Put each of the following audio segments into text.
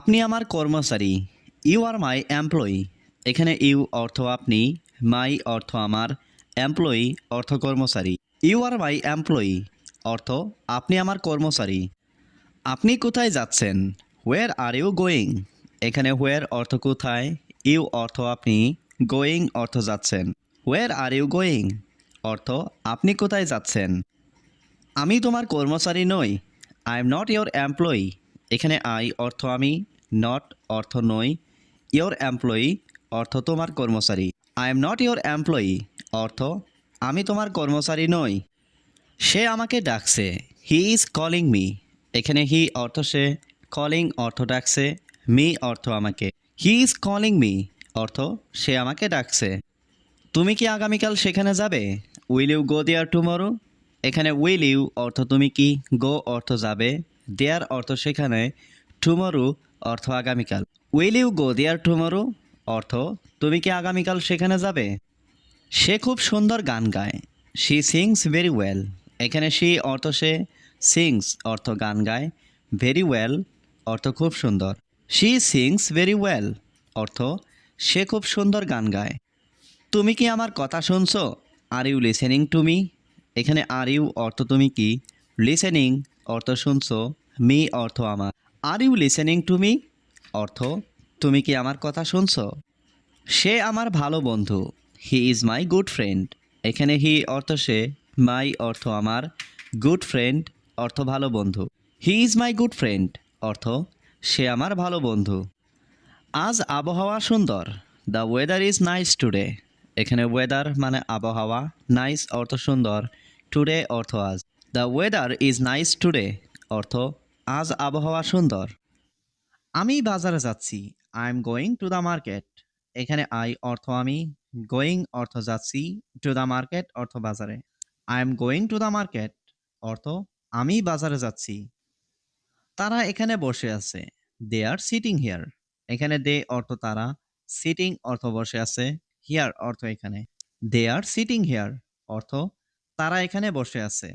আপনি আমার কর্মচারী। ইউ আর মাই এমপ্লয়ি এখানে ইউ অর্থ আপনি মাই অর্থ আমার এমপ্লয়ি অর্থ কর্মচারী। ইউ আর মাই এমপ্লয়ি অর্থ, আপনি আমার কর্মচারী। আপনি কোথায় যাচ্ছেন? হোয়ার আর ইউ গোয়িং এখানে হোয়ার অর্থ কোথায়? ইউ অর্থ আপনি গোয়িং অর্থ যাচ্ছেন। হোয়ার আর ইউ গোয়িং অর্থ, আপনি কোথায় যাচ্ছেন? আমি তোমার কর্মচারী নই। I am not your employee এখানে আই অর্থ আমি নট অর্থ নই। ইয়োর এমপ্লয়ি অর্থ তোমার কর্মচারী। I am not your employee অর্থ আমি তোমার কর্মচারী নই। সে আমাকে ডাকছে। হি ইজ কলিং মি এখানে হি অর্থ সে কলিং অর্থ ডাকছে। মি অর্থ আমাকে। হি ইজ কলিং মি অর্থ সে আমাকে ডাকছে। তুমি কি আগামীকাল সেখানে যাবে? Will you go there tomorrow এখানে উইল ইউ অর্থ তুমি কি? গো অর্থ যাবে। দেয়ার অর্থ সেখানে টুমরো অর্থ আগামীকাল। Will you go there tomorrow অর্থ, তুমি কি আগামীকাল সেখানে যাবে? সে খুব সুন্দর গান গায়। শি সিংস ভেরি ওয়েল এখানে শি অর্থ সে সিংস অর্থ গান গায়। ভেরি ওয়েল অর্থ খুব সুন্দর। শি সিংস ভেরি ওয়েল অর্থ, সে খুব সুন্দর গান গায়। তুমি কি আমার কথা শুনছো? Are you listening to me এখানে আর ইউ অর্থ, তুমি কি? লিসেনিং অর্থ, শুনছো। মি অর্থ আমার। Are you listening to me? অর্থ, তুমি কি আমার কথা শুনছো? সে আমার ভালো বন্ধু। He is my good friend. এখানে হি অর্থ সে, মাই অর্থ আমার। গুড ফ্রেন্ড, অর্থ ভালো বন্ধু। He is my good friend. অর্থ, সে আমার ভালো বন্ধু। আজ আবহাওয়া সুন্দর। The weather is nice today. এখানে ওয়েদার মানে আবহাওয়া। নাইস অর্থ সুন্দর। টুডে অর্থ আজ। The weather is nice today. অর্থ আজ আবহাওয়া সুন্দর। আমি বাজারে যাচ্ছি। I am going to the market এখানে আই অর্থ আমি। গোয়িং অর্থ যাচ্ছি টু দ্য মার্কেট অর্থ বাজারে। I am going to the market অর্থ আমি বাজারে যাচ্ছি। তারা এখানে বসে আছে। দে আর সিটিং হিয়ার এখানে দে অর্থ তারা। সিটিং অর্থ বসে আছে। হিয়ার অর্থ এখানে। দে আর সিটিং হিয়ার অর্থ তারা এখানে বসে আছে।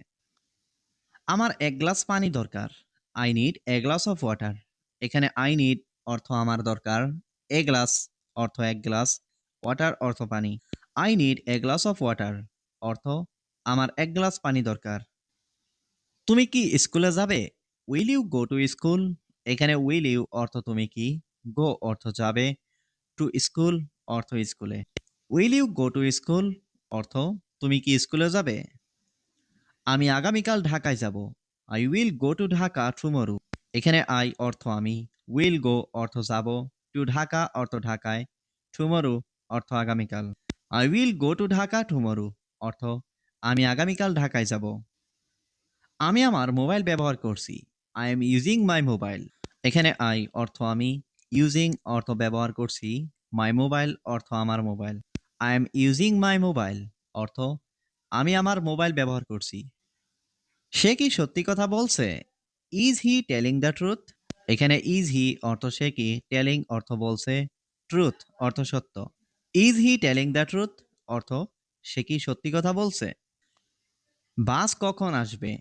আমার এক গ্লাস পানি দরকার। I need a glass of water এখানে আই নিড অর্থ আমার দরকার। এ গ্লাস অর্থ এক গ্লাস ওয়াটার অর্থ পানি। I need a glass of water অর্থ আমার এক গ্লাস পানি দরকার। তুমি কি স্কুলে যাবে? Will you go to school এখানে উইল ইউ অর্থ তুমি কি? গো অর্থ যাবে। টু স্কুল অর্থ স্কুলে। Will you go to school অর্থ তুমি কি স্কুলে যাবে? আমি আগামীকাল ঢাকায় যাব। I will go to Dhaka tomorrow এখানে আই অর্থ আমি। উইল গো অর্থ যাব। টু ঢাকা অর্থ ঢাকায়। টুমরু অর্থ আগামীকাল। I will go to Dhaka tomorrow অর্থ, আমি আগামীকাল ঢাকায় যাব। আমি আমার মোবাইল ব্যবহার করছি। I am using my mobile এখানে আই অর্থ আমি। ইউজিং অর্থ ব্যবহার করছি। মাই মোবাইল অর্থ আমার mobile. I am using my mobile অর্থ, আমি আমার মোবাইল ব্যবহার করছি। সে কি সত্যি কথা বলছে? Is he telling the truth এখানে ইজ হি অর্থ সে কি? টেলিং অর্থ বলছে ট্রুথ অর্থ সত্য। Is he telling the truth অর্থ সে কি সত্যি কথা বলছে? বাস কখন আসবে?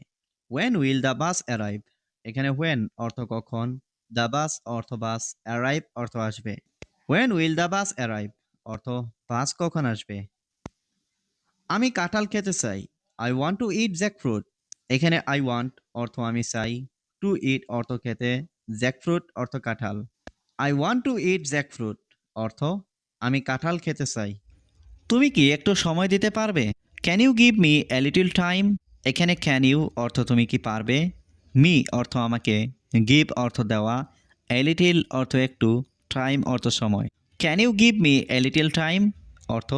When will the bus arrive এখানে ওয়েন অর্থ কখন? দ্য বাস অর্থ বাস অ্যারাইভ অর্থ আসবে। When will the bus arrive অর্থ বাস কখন আসবে? আমি কাঁঠাল খেতে চাই। I want to eat jackfruit এখানে আই ওয়ান্ট অর্থ আমি চাই। টু ইট অর্থ খেতে জ্যাক ফ্রুট অর্থ কাঁঠাল। I want to eat jackfruit অর্থ আমি কাঁঠাল খেতে চাই। তুমি কি একটু সময় দিতে পারবে? Can you give me a little time এখানে ক্যান ইউ অর্থ তুমি কি পারবে? মি অর্থ আমাকে গিভ অর্থ দেওয়া। এ লিটিল অর্থ একটু টাইম অর্থ সময়। Can you give me a little time অর্থ,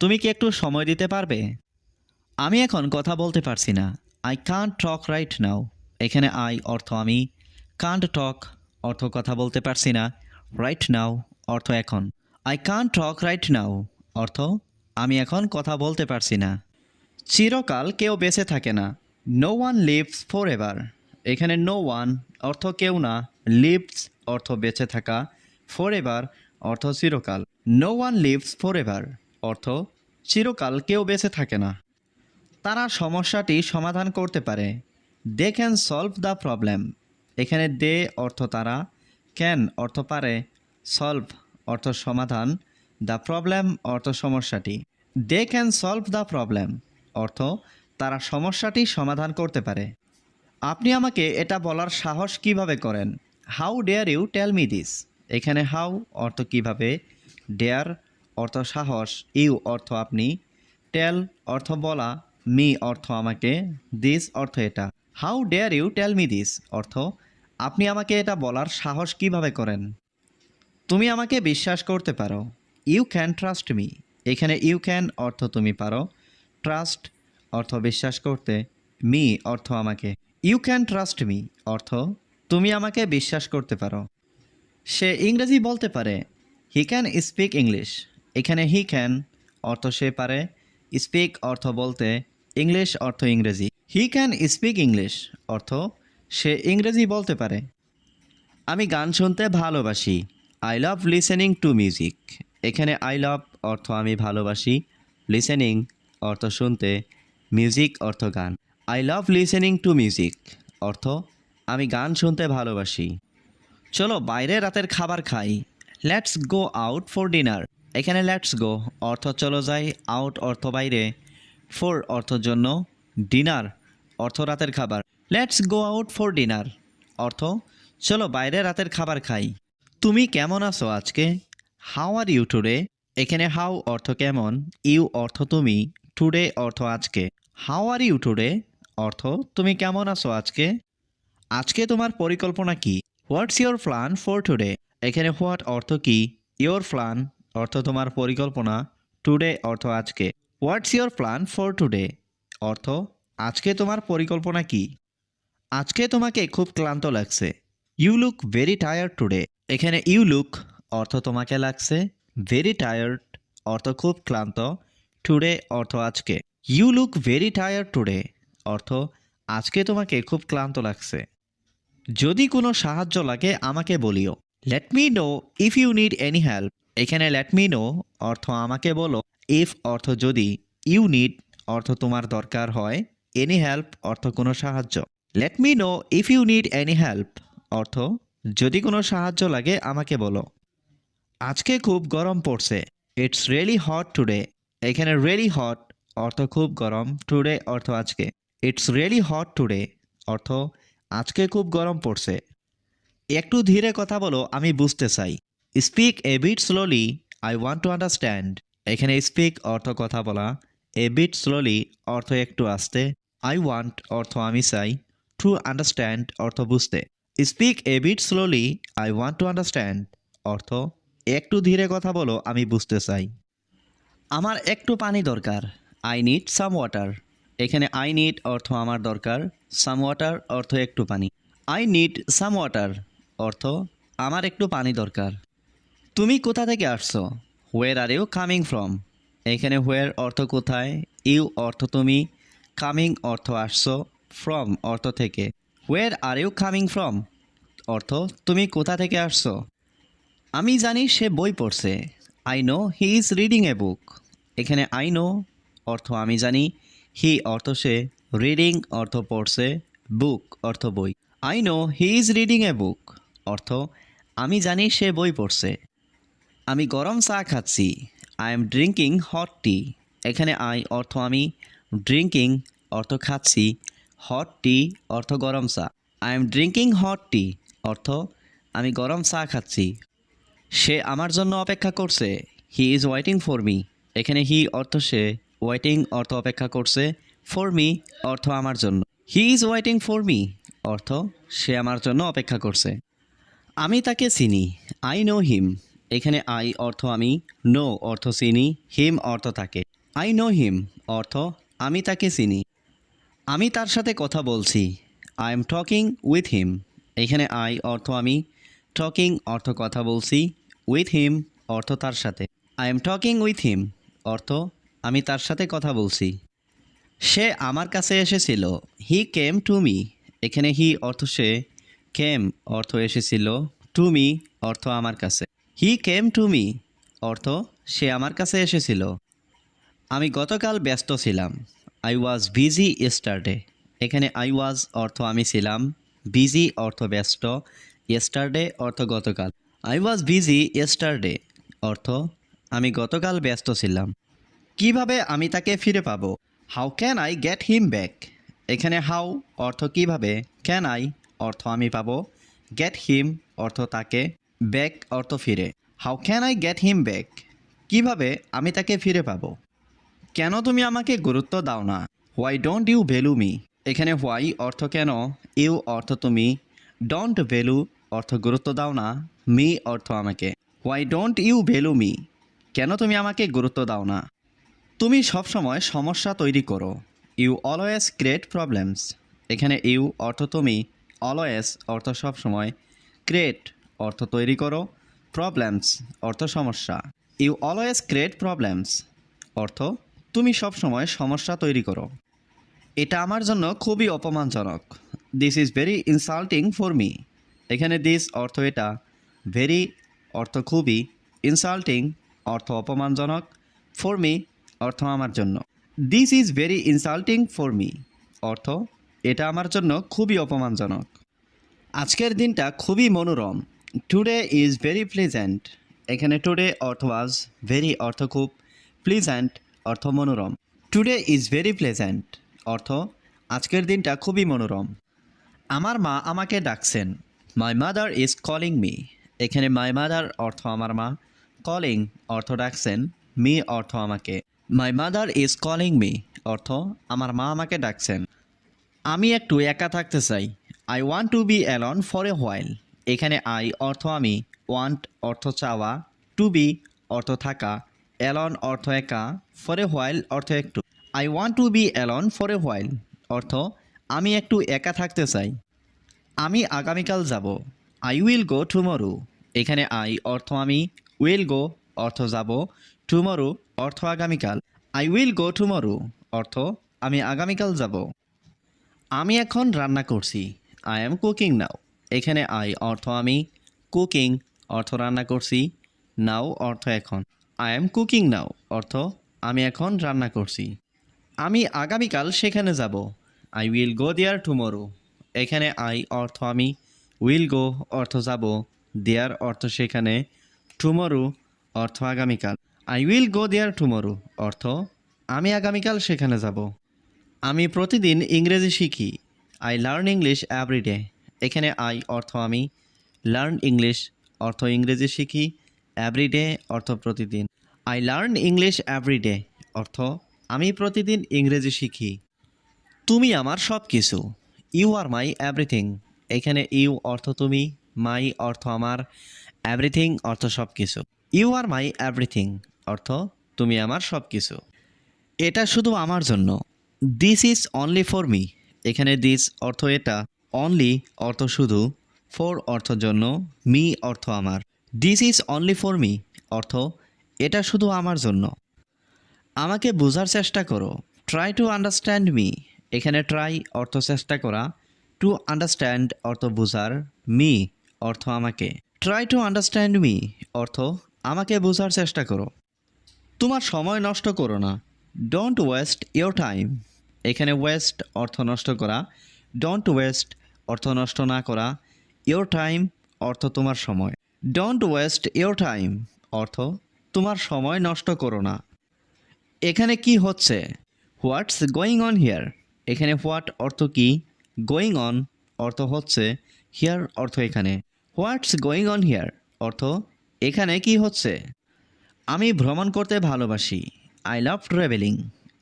তুমি কি একটু সময় দিতে পারবে? আমি এখন কথা বলতে পারছি না। I can't talk right now এখানে আই অর্থ আমি। কান্ট টক অর্থ কথা বলতে পারছি না। রাইট নাও অর্থ এখন। I can't talk right now অর্থ আমি এখন কথা বলতে পারছি না। চিরকাল কেউ বেঁচে থাকে না। No one lives forever এখানে নো ওয়ান অর্থ কেউ না। লিভস অর্থ বেঁচে থাকা। ফর এভার অর্থ চিরকাল। No one lives forever অর্থ চিরকাল কেউ বেঁচে থাকে না। তারা সমস্যাটি সমাধান করতে পারে। They can solve the problem এখানে দে অর্থ তারা ক্যান অর্থ পারে। সলভ অর্থ সমাধান। দ্য প্রবলেম অর্থ সমস্যাটি। They can solve the problem অর্থ তারা সমস্যাটি সমাধান করতে পারে। আপনি আমাকে এটা বলার সাহস কীভাবে করেন? How dare you tell me this এখানে হাউ অর্থ কীভাবে? ডেয়ার অর্থ সাহস। ইউ অর্থ আপনি। টেল অর্থ বলা। মি অর্থ আমাকে, দিস অর্থ এটা। How dare you tell me this অর্থ, আপনি আমাকে এটা বলার সাহস কীভাবে করেন? তুমি আমাকে বিশ্বাস করতে পারো। You can trust me. এখানে ইউ ক্যান অর্থ তুমি পারো। ট্রাস্ট অর্থ বিশ্বাস করতে, মি অর্থ আমাকে। ইউ ক্যান ট্রাস্ট মি অর্থ, তুমি আমাকে বিশ্বাস করতে পারো। সে ইংরেজি বলতে পারে হি ক্যান স্পিক ইংলিশ এখানে হি ক্যান অর্থ সে পারে স্পিক অর্থ বলতে ইংলিশ অর্থ ইংরেজি। হি ক্যান স্পিক ইংলিশ অর্থ সে ইংরেজি বলতে পারে। আমি গান শুনতে ভালোবাসি। I love listening to music এখানে আই লাভ অর্থ আমি ভালোবাসি। লিসেনিং অর্থ শুনতে। মিউজিক অর্থ গান। I love listening to music অর্থ আমি গান শুনতে ভালোবাসি। চলো বাইরে রাতের খাবার খাই। Let's go out for dinner এখানে লেটস গো অর্থ চলো যাই আউট অর্থ বাইরে। ফর অর্থ জন্য ডিনার অর্থ রাতের খাবার। Let's go out for dinner অর্থ, চলো বাইরে রাতের খাবার খাই। তুমি কেমন আছো আজকে? হাউ আর ইউ টুডে এখানে হাউ অর্থ কেমন? ইউ অর্থ তুমি? টুডে অর্থ আজকে। হাউ আর ইউ টুডে অর্থ, তুমি কেমন আছো আজকে? আজকে তোমার পরিকল্পনা কি? What's your plan for today এখানে হোয়াট অর্থ কি? ইয়োর প্ল্যান অর্থ তোমার পরিকল্পনা। টুডে অর্থ আজকে। What's your plan for today অর্থ, আজকে তোমার পরিকল্পনা কি? আজকে তোমাকে খুব ক্লান্ত লাগছে। You look very tired today এখানে ইউ লুক অর্থ তোমাকে লাগছে। ভেরি টায়ার্ড অর্থ খুব ক্লান্ত। টুডে অর্থ আজকে। You look very tired today অর্থ, আজকে তোমাকে খুব ক্লান্ত লাগছে। যদি কোনো সাহায্য লাগে, আমাকে বলিও। Let me know if you need any help এখানে লেট মি নো অর্থ আমাকে বলো। ইফ অর্থ যদি ইউ নিড অর্থ তোমার দরকার হয় এনি হেল্প অর্থ কোনো সাহায্য। Let me know if you need any help অর্থ যদি কোনো সাহায্য লাগে আমাকে বলো। আজকে খুব গরম পড়ছে। ইটস রিয়েলি হট টুডে এখানে রিয়েলি হট অর্থ খুব গরম টুডে অর্থ আজকে। ইটস রিয়েলি হট টুডে অর্থ আজকে খুব গরম পড়ছে। একটু ধীরে কথা বলো, আমি বুঝতে চাই। Speak a bit slowly I want to understand এখানে স্পিক অর্থ কথা বলা এ বিট স্লোলি অর্থ একটু আসতে আই ওয়ান্ট অর্থ আমি চাই টু আন্ডারস্ট্যান্ড অর্থ বুঝতে। Speak a bit slowly I want to understand অর্থ একটু ধীরে কথা বলো, আমি বুঝতে চাই। আমার একটু পানি দরকার আই নিড সাম ওয়াটার এখানে আই নিড অর্থ আমার দরকার সাম ওয়াটার অর্থ একটু পানি। আই নিড সাম ওয়াটার অর্থ আমার একটু পানি দরকার। তুমি কোথা থেকে আসছো? Where are you coming from এখানে হোয়ের অর্থ কোথায়? ইউ অর্থ তুমি। কামিং অর্থ আসছো। ফ্রম অর্থ থেকে। Where are you coming from অর্থ তুমি কোথা থেকে আসছো? আমি জানি সে বই পড়ছে। I know he is reading a book এখানে আই নো অর্থ আমি জানি। হি অর্থ সে। রিডিং অর্থ পড়ছে। বুক অর্থ বই। I know he is reading a book অর্থ আমি জানি সে বই পড়ছে। আমি গরম চা খাচ্ছি। I am drinking hot tea এখানে আই অর্থ আমি ড্রিঙ্কিং অর্থ খাচ্ছি। হট টি অর্থ গরম চা। I am drinking hot tea অর্থ আমি গরম চা খাচ্ছি। সে আমার জন্য অপেক্ষা করছে। He is waiting for me এখানে হি অর্থ সে। ওয়েটিং অর্থ অপেক্ষা করছে। ফর মি অর্থ আমার জন্য। He is waiting for me অর্থ সে আমার জন্য অপেক্ষা করছে। আমি তাকে চিনি। আই নো হিম এখানে আই অর্থ আমি, নো অর্থ চিনি, হিম অর্থ তাকে। আই নো হিম অর্থ আমি তাকে চিনি। আমি তার সাথে কথা বলছি। I am talking with him. এখানে আই অর্থ আমি, টকিং অর্থ কথা বলছি, উইথ হিম অর্থ তার সাথে। I am talking with him অর্থ আমি তার সাথে কথা বলছি। সে আমার কাছে এসেছিল। He came to me. এখানে হি অর্থ সে, কেম অর্থ এসেছিল। টু মি অর্থ আমার কাছে। হি কেম টু মি অর্থ, সে আমার কাছে এসেছিল। আমি গতকাল ব্যস্ত ছিলাম। আই ওয়াজ বিজি ইস্টারডে এখানে আই ওয়াজ অর্থ আমি ছিলাম। বিজি অর্থ ব্যস্ত। ইয়েস্টারডে অর্থ গতকাল। আই ওয়াজ বিজি ইয়েস্টারডে অর্থ, আমি গতকাল ব্যস্ত ছিলাম। কীভাবে আমি তাকে ফিরে পাবো? How can I get him back এখানে হাউ অর্থ কীভাবে? ক্যান আই অর্থ আমি পাবো। গেট হিম অর্থ তাকে। ব্যাক অর্থ ফিরে। How can I get him back কীভাবে আমি তাকে ফিরে পাবো? কেন তুমি আমাকে গুরুত্ব দাও না? Why don't you value me এখানে হোয়াই অর্থ কেন? ইউ অর্থ তুমি। ডোন্ট ভ্যালু অর্থ গুরুত্ব দাও না। মি অর্থ আমাকে। Why don't you value me কেন তুমি আমাকে গুরুত্ব দাও না? তুমি সবসময় সমস্যা তৈরি করো। ইউ অলওয়েজ ক্রিয়েট প্রবলেমস এখানে ইউ অর্থ তুমি। অলওয়েজ অর্থ সবসময় ক্রিয়েট অর্থ তৈরি করো। প্রবলেমস অর্থ সমস্যা। ইউ অলওয়েজ ক্রিয়েট প্রবলেমস অর্থ তুমি সবসময় সমস্যা তৈরি করো। এটা আমার জন্য খুবই অপমানজনক। This is very insulting for me এখানে দিস অর্থ এটা। ভেরি অর্থ খুবই ইনসাল্টিং অর্থ অপমানজনক ফর মি অর্থ আমার জন্য। This is very insulting for me অর্থ এটা আমার জন্য খুবই অপমানজনক। আজকের দিনটা খুবই মনোরম। টুডে ইজ ভেরি প্লেজেন্ট এখানে টুডে অর্থ ওয়াজ ভেরি অর্থ খুব প্লিজেন্ট অর্থ মনোরম। টুডে ইজ ভেরি প্লেজেন্ট অর্থ আজকের দিনটা খুবই মনোরম। আমার মা আমাকে ডাকছেন। My mother is calling me এখানে মাই মাদার অর্থ আমার মা কলিং অর্থ ডাকছেন। মি অর্থ আমাকে। My mother is calling me অর্থ আমার মা আমাকে ডাকছেন। আমি একটু একা থাকতে চাই। I want to be alone for a while এখানে আই অর্থ আমি ওয়ান্ট অর্থ চাওয়া টু বি অর্থ থাকা অ্যালন অর্থ একা ফর এ হোয়াইল অর্থ একটু। I want to be alone for a while অর্থ, আমি একটু একা থাকতে চাই। আমি আগামীকাল যাব। আই উইল গো টুমরো এখানে আই অর্থ আমি উইল গো অর্থ যাব। টুমরো অর্থ আগামীকাল। আই উইল গো টুমরো অর্থ, আমি আগামীকাল যাব। আমি এখন রান্না করছি। আই এম কুকিং নাও এখানে আই অর্থ আমি কুকিং অর্থ রান্না করছি নাও অর্থ এখন। আই এম কুকিং নাও অর্থ আমি এখন রান্না করছি। আমি আগামীকাল সেখানে যাব। I will go there tomorrow এখানে আই অর্থ আমি উইল গো অর্থ যাব। দেয়ার অর্থ সেখানে টুমরো অর্থ আগামীকাল। I will go there tomorrow অর্থ আমি আগামীকাল সেখানে যাব। আমি প্রতিদিন ইংরেজি শিখি। আই লার্ন ইংলিশ এভরিডে এখানে আই অর্থ আমি। লার্ন ইংলিশ অর্থ ইংরেজি শিখি। এভরিডে অর্থ প্রতিদিন। আই লার্ন ইংলিশ এভরিডে অর্থ আমি প্রতিদিন ইংরেজি শিখি। তুমি আমার সব কিছু ইউ আর মাই এভরিথিং এখানে ইউ অর্থ তুমি মাই অর্থ আমার। এভরিথিং অর্থ সব কিছু ইউ আর মাই এভরিথিং অর্থ তুমি আমার সব কিছু এটা শুধু আমার জন্য। This is only for me এখানে দিস অর্থ এটা। অনলি অর্থ শুধু ফর অর্থ জন্য মি অর্থ আমার। This is only for me অর্থ, এটা শুধু আমার জন্য। আমাকে বোঝার চেষ্টা করো। ট্রাই টু আন্ডারস্ট্যান্ড মি এখানে ট্রাই অর্থ চেষ্টা করা। টু আন্ডারস্ট্যান্ড অর্থ বোঝার মি অর্থ আমাকে। ট্রাই টু আন্ডারস্ট্যান্ড মি অর্থ, আমাকে বোঝার চেষ্টা করো। তোমার সময় নষ্ট করো না। ডোন্ট ওয়েস্ট ইয়োর টাইম এখানে ওয়েস্ট অর্থ নষ্ট করা। ডোন্ট ওয়েস্ট অর্থ নষ্ট না করা ইয়োর টাইম অর্থ তোমার সময়। ডোন্ট ওয়েস্ট ইয়োর টাইম অর্থ তোমার সময় নষ্ট করো না। এখানে কি হচ্ছে? হোয়াটস গোয়িং অন হিয়ার এখানে হোয়াট অর্থ কি? গোয়িং অন অর্থ হচ্ছে হিয়ার অর্থ এখানে। হোয়াটস গোয়িং অন হিয়ার অর্থ এখানে কি হচ্ছে? আমি ভ্রমণ করতে ভালোবাসি। আই লাভ ট্রাভেলিং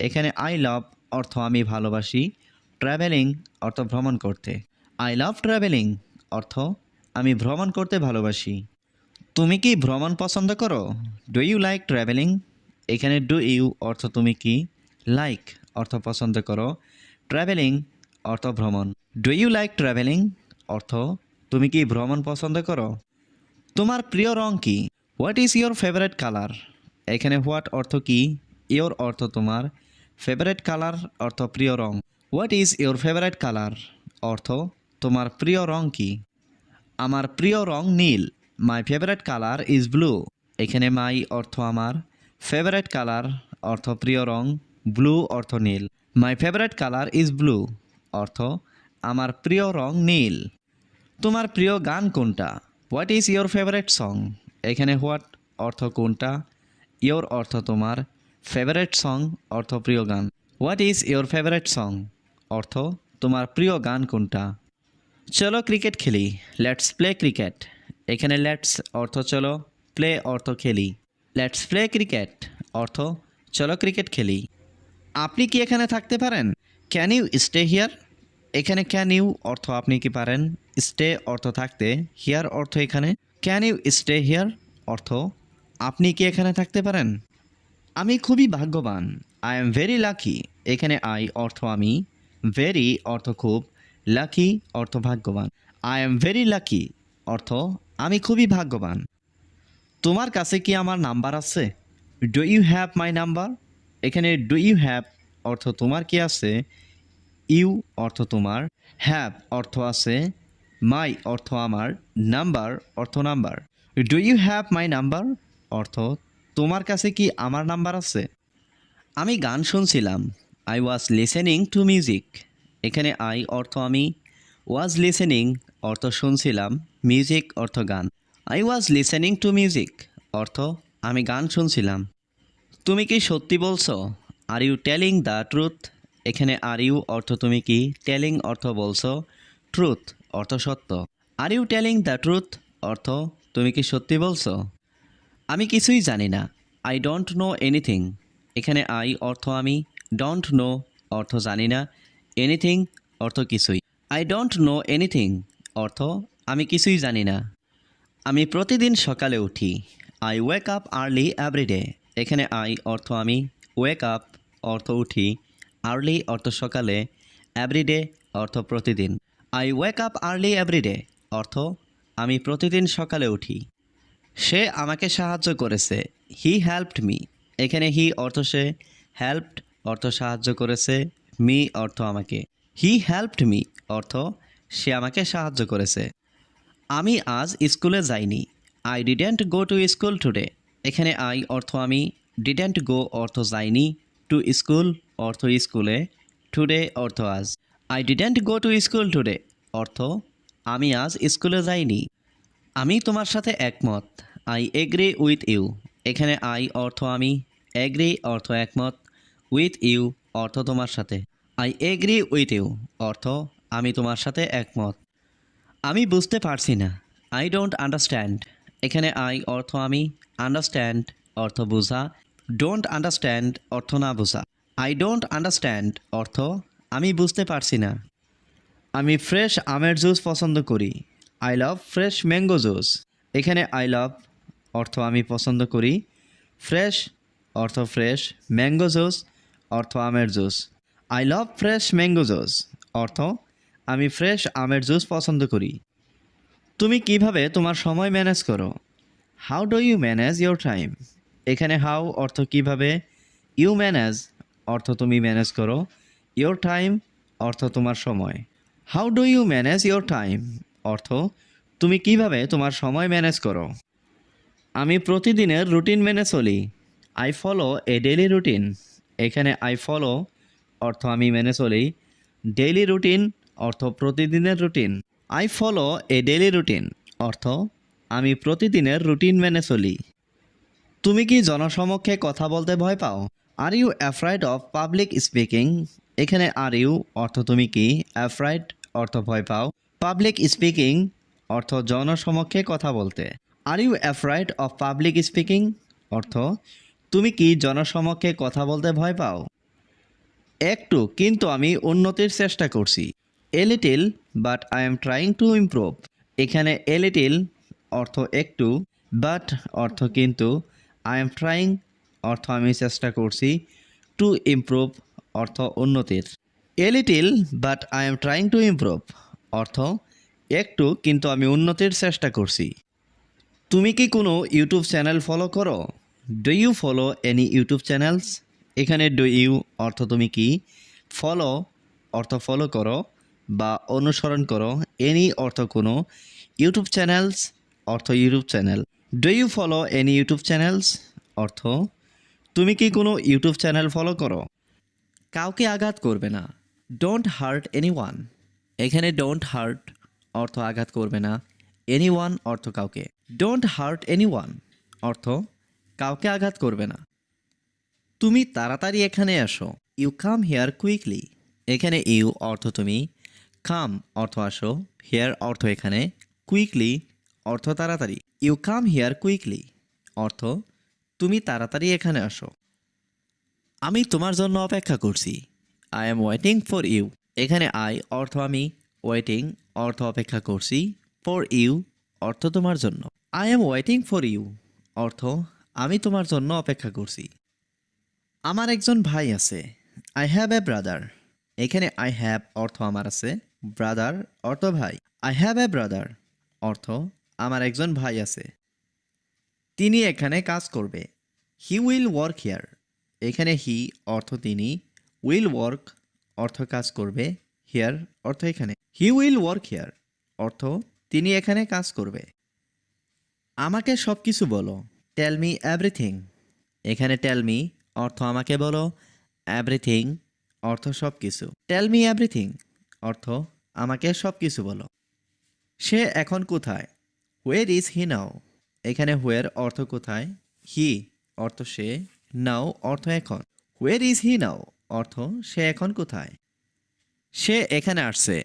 এখানে আই লাভ অর্থ আমি ভালোবাসি। ট্রাভেলিং অর্থ ভ্রমণ করতে। আই লাভ ট্রাভেলিং অর্থ, আমি ভ্রমণ করতে ভালোবাসি। তুমি কি ভ্রমণ পছন্দ করো? ডু ইউ লাইক ট্রাভেলিং এখানে ডু ইউ অর্থ তুমি কি? লাইক অর্থ পছন্দ করো। ট্রাভেলিং অর্থ ভ্রমণ। ডু ইউ লাইক ট্রাভেলিং অর্থ, তুমি কি ভ্রমণ পছন্দ করো? তোমার প্রিয় রং কি? What is your favourite colour এখানে হোয়াট অর্থ কি? ইয়োর অর্থ তোমার। ফেভারেট কালার অর্থ প্রিয় রং। What is your favourite colour অর্থ তোমার প্রিয় রং কি? আমার প্রিয় রং নীল। My favourite colour is blue এখানে মাই অর্থ আমার। ফেভারেট কালার অর্থ প্রিয় রং। ব্লু অর্থ নীল। My favourite colour is blue অর্থ আমার প্রিয় রং নীল। তোমার প্রিয় গান কোনটা? What is your favourite song এখানে হোয়াট অর্থ কোনটা? ইয়োর অর্থ তোমার। ফেভারেট সং অর্থ প্রিয় গান। What is your favourite song অর্থ তোমার প্রিয় গান কোনটা? চলো ক্রিকেট খেলি। লেটস প্লে ক্রিকেট এখানে লেটস অর্থ চলো প্লে অর্থ খেলি। লেটস প্লে ক্রিকেট অর্থ চলো ক্রিকেট খেলি। আপনি কি এখানে থাকতে পারেন? ক্যান ইউ স্টে হিয়ার এখানে ক্যান ইউ অর্থ আপনি কি পারেন? স্টে অর্থ থাকতে। হিয়ার অর্থ এখানে। ক্যান ইউ স্টে হিয়ার অর্থ আপনি কি এখানে থাকতে পারেন? আমি খুবই ভাগ্যবান। আই এম ভেরি লাকি এখানে আই অর্থ আমি। ভেরি অর্থ খুব। লাকি অর্থ ভাগ্যবান। আই এম ভেরি লাকি অর্থ আমি খুবই ভাগ্যবান। তোমার কাছে কি আমার নাম্বার আছে? Do you have my number এখানে ডু ইউ হ্যাভ অর্থ তোমার কি আছে? ইউ অর্থ তোমার। হ্যাভ অর্থ আছে। মাই অর্থ আমার। নাম্বার অর্থ number do you have my number অর্থ তোমার কাছে কি আমার নাম্বার আছে? আমি গান শুনছিলাম। I was listening to music এখানে আই অর্থ আমি। ওয়াজ লিসেনিং অর্থ শুনছিলাম। মিউজিক অর্থ গান। I was listening to music অর্থ আমি গান শুনছিলাম। তুমি কি সত্যি বলছো? Are you telling the truth এখানে আর ইউ অর্থ তুমি কি? টেলিং অর্থ বলছো। ট্রুথ অর্থ সত্য। Are you telling the truth অর্থ তুমি কি সত্যি বলছো? আমি কিছুই জানি না। আই ডোন্ট নো এনিথিং এখানে আই অর্থ আমি। ডোন্ট নো অর্থ জানি না। এনিথিং অর্থ কিছুই। আই ডোন্ট নো এনিথিং অর্থ আমি কিছুই জানি না। আমি প্রতিদিন সকালে উঠি। I wake up early everyday এখানে আই অর্থ আমি। ওয়েক আপ অর্থ উঠি। আর্লি অর্থ সকালে। এভরিডে অর্থ প্রতিদিন। I wake up early every day অর্থ আমি প্রতিদিন সকালে উঠি। সে আমাকে সাহায্য করেছে। হি হেল্পড মি এখানে হি অর্থ সে। হেল্পড অর্থ সাহায্য করেছে। মি অর্থ আমাকে। হি হেল্পড মি অর্থ সে আমাকে সাহায্য করেছে। আমি আজ স্কুলে যাইনি। I didn't go to school today. এখানে আই অর্থ আমি, ডিডেন্ট গো অর্থ যাইনি। টু স্কুল অর্থ স্কুলে, টুডে অর্থ আজ। I didn't go to school today, অর্থ আমি আজ স্কুলে যাইনি। আমি তোমার সাথে একমত। I agree with you. এখানে আই অর্থ আমি, এগ্রি অর্থ একমত। উইথ ইউ অর্থ তোমার সাথে। আই এগ্রি উইথ ইউ অর্থ, আমি তোমার সাথে একমত। আমি বুঝতে পারছি না। আই ডোন্ট আন্ডারস্ট্যান্ড এখানে আই অর্থ আমি। আন্ডারস্ট্যান্ড অর্থ বোঝা। ডোন্ট আন্ডারস্ট্যান্ড অর্থ না বোঝা। আই ডোন্ট আন্ডারস্ট্যান্ড অর্থ, আমি বুঝতে পারছি না। আমি ফ্রেশ আমের জুস পছন্দ করি। I love fresh mango juice এখানে আই লাভ অর্থ আমি পছন্দ করি। ফ্রেশ অর্থ ফ্রেশ ম্যাঙ্গো জুস অর্থ আমের juice. I love fresh mango juice অর্থ, আমি ফ্রেশ আমের জুস পছন্দ করি। তুমি কীভাবে তোমার সময় ম্যানেজ করো? How do you manage your time এখানে হাউ অর্থ কীভাবে? ইউ ম্যানেজ অর্থ তুমি ম্যানেজ করো। ইয়োর টাইম অর্থ তোমার সময়। How do you manage your time অর্থ, তুমি কীভাবে তোমার সময় ম্যানেজ করো? আমি প্রতিদিনের রুটিন মেনে চলি। I follow a daily routine এখানে আই ফলো অর্থ আমি মেনে চলি ডেইলি রুটিন অর্থ প্রতিদিনের routine I follow a daily routine অর্থ আমি প্রতিদিনের রুটিন মেনে চলি। তুমি কি জনসমক্ষে কথা বলতে ভয় পাও? Are you afraid of public speaking এখানে আর ইউ অর্থ তুমি কি? অ্যাফ্রাইড অর্থ ভয় পাও। পাবলিক স্পিকিং অর্থ জনসমক্ষে কথা বলতে। Are you afraid of public speaking অর্থ তুমি কি জনসমক্ষে কথা বলতে ভয় পাও? একটু, কিন্তু আমি উন্নতির চেষ্টা করছি। A little but I am trying to improve এখানে এ লিটিল অর্থ একটু বাট অর্থ কিন্তু আই এম ট্রাইং অর্থ আমি চেষ্টা করছি টু ইমপ্রুভ অর্থ উন্নতির। A little but I am trying to improve অর্থ একটু, কিন্তু আমি উন্নতির চেষ্টা করছি। তুমি কি কোনো ইউটিউব চ্যানেল ফলো করো? Do you follow any YouTube channels এখানে ডু ইউ অর্থ তুমি কি? ফলো অর্থ ফলো করো বা অনুসরণ করো এনি অর্থ কোনো। ইউটিউব চ্যানেলস অর্থ YouTube channel do you follow any YouTube channels অর্থ, তুমি কি কোনো ইউটিউব চ্যানেল ফলো করো? কাউকে আঘাত করবে না। ডোন্ট হার্ট এনি ওয়ান এখানে ডোন্ট হার্ট অর্থ আঘাত করবে না। এনি ওয়ান অর্থ কাউকে। ডোন্ট হার্ট এনি ওয়ান অর্থ কাউকে আঘাত করবে না। তুমি তাড়াতাড়ি এখানে আসো। ইউ কাম হেয়ার কুইকলি এখানে ইউ অর্থ তুমি। কাম অর্থ আসো। হেয়ার অর্থ এখানে। কুইকলি অর্থ তাড়াতাড়ি। ইউ কাম হেয়ার কুইকলি অর্থ, তুমি তাড়াতাড়ি এখানে আসো। আমি তোমার জন্য অপেক্ষা করছি। I am waiting for you এখানে আই অর্থ আমি। ওয়েটিং অর্থ অপেক্ষা করছি। ফর ইউ অর্থ তোমার জন্য। I am waiting for you অর্থ আমি তোমার জন্য অপেক্ষা করছি। আমার একজন ভাই আছে। আই হ্যাভ এ ব্রাদার এখানে আই হ্যাভ অর্থ আমার আছে। ব্রাদার অর্থ ভাই। আই হ্যাভ এ ব্রাদার অর্থ আমার একজন ভাই আছে। তিনি এখানে কাজ করবে। হি উইল ওয়ার্ক হিয়ার এখানে হি অর্থ তিনি। উইল ওয়ার্ক অর্থ কাজ করবে। হিয়ার অর্থ এখানে। হি উইল ওয়ার্ক হিয়ার অর্থ তিনি এখানে কাজ করবে। আমাকে সব কিছু বলো। টেল মি এভরিথিং এখানে টেল মি অর্থ আমাকে বলো। এভরিথিং অর্থ সব কিছু টেল মি এভরিথিং অর্থ আমাকে সব কিছু বলো। সে এখন কোথায়? হোয়ের ইজ হি নাও এখানে হোয়ের অর্থ কোথায়? হি অর্থ সে নাও অর্থ এখন। হোয়ের ইজ হি নাও অর্থ সে এখন কোথায়? সে এখানে আসছে।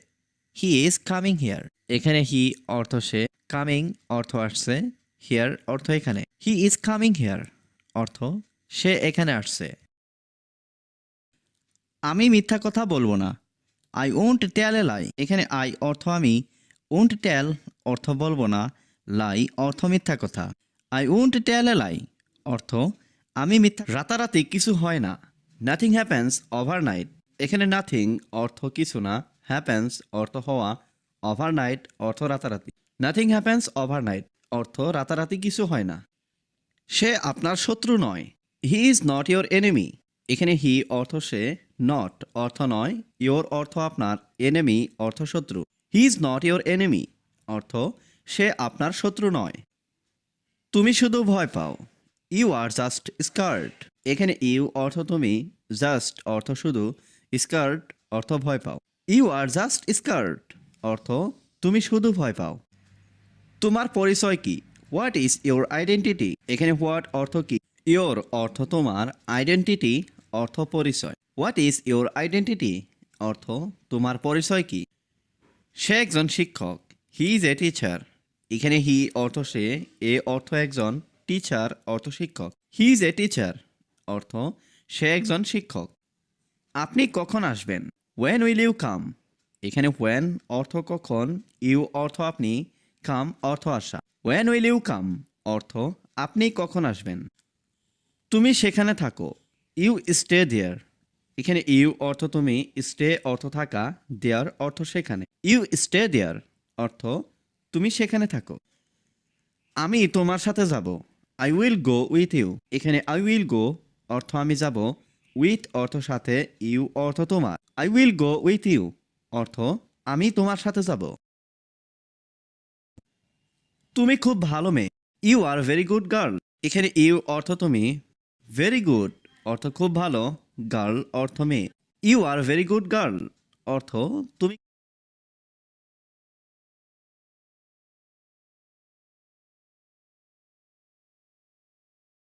হি ইজ কামিং হিয়ার এখানে হি অর্থ সে কামিং অর্থ আসছে। হিয়ার অর্থ এখানে। হি ইজ কামিং হিয়ার অর্থ সে এখানে আসছে। আমি মিথ্যা কথা বলব না। আই ওন্ট টেল এ লাই এখানে আই অর্থ আমি ওন্ট টেল অর্থ বলব না। লাই অর্থ মিথ্যা কথা। আই ওন্ট টেল এ লাই অর্থ আমি মিথ্যা রাতারাতি কিছু হয় না। নাথিং হ্যাপেন্স ওভারনাইট এখানে নাথিং অর্থ কিছু না। হ্যাপেন্স অর্থ হওয়া ওভারনাইট অর্থ রাতারাতি। নাথিং হ্যাপেন্স ওভারনাইট অর্থ রাতারাতি কিছু হয় না। সে আপনার শত্রু নয়। He is not your enemy এখানে হি অর্থ সে নট অর্থ নয়। ইয়োর অর্থ আপনার এনেমি অর্থ শত্রু। He is not your enemy অর্থ সে আপনার শত্রু নয়। তুমি শুধু ভয় পাও। ইউ আর জাস্ট স্কার্ট এখানে ইউ অর্থ তুমি জাস্ট অর্থ শুধু স্কার্ট অর্থ ভয় পাও। ইউ আর জাস্ট স্কার্ট অর্থ তুমি শুধু ভয় পাও। তোমার পরিচয় কি? হোয়াট ইজ ইওর আইডেন্টিটি এখানে হোয়াট অর্থ কি? ইওর অর্থ তোমার আইডেন্টিটি অর্থ পরিচয়। হোয়াট ইজ ইওর আইডেন্টিটি অর্থ তোমার পরিচয় কি? সে একজন শিক্ষক। হি ইজ এ টিচার এখানে হি অর্থ সে, এ অর্থ একজন টিচার অর্থ শিক্ষক। হি ইজ এ টিচার অর্থ সে একজন শিক্ষক। আপনি কখন আসবেন? ওয়েন উইল ইউ কাম এখানে ওয়েন অর্থ কখন? ইউ অর্থ আপনি কাম, অর্থ আসা। ওয়েন উইল ইউ কাম অর্থ, আপনি কখন আসবেন? তুমি সেখানে থাকো। ইউ স্টে দেয়ার এখানে ইউ অর্থ তুমি স্টে অর্থ থাকা দেয়ার অর্থ সেখানে। ইউ স্টে দেয়ার অর্থ, তুমি সেখানে থাকো। আমি তোমার সাথে যাব। I will go with you এখানে আই উইল গো অর্থ আমি যাব। উইথ অর্থ সাথে। ইউ অর্থ তোমার। I will go with you অর্থ, আমি তোমার সাথে যাব। তুমি খুব ভালো মেয়ে। You are very good girl এখানে ইউ অর্থ তুমি। ভেরি গুড অর্থ খুব ভালো। গার্ল অর্থ মেয়ে। You are very good girl অর্থ তুমি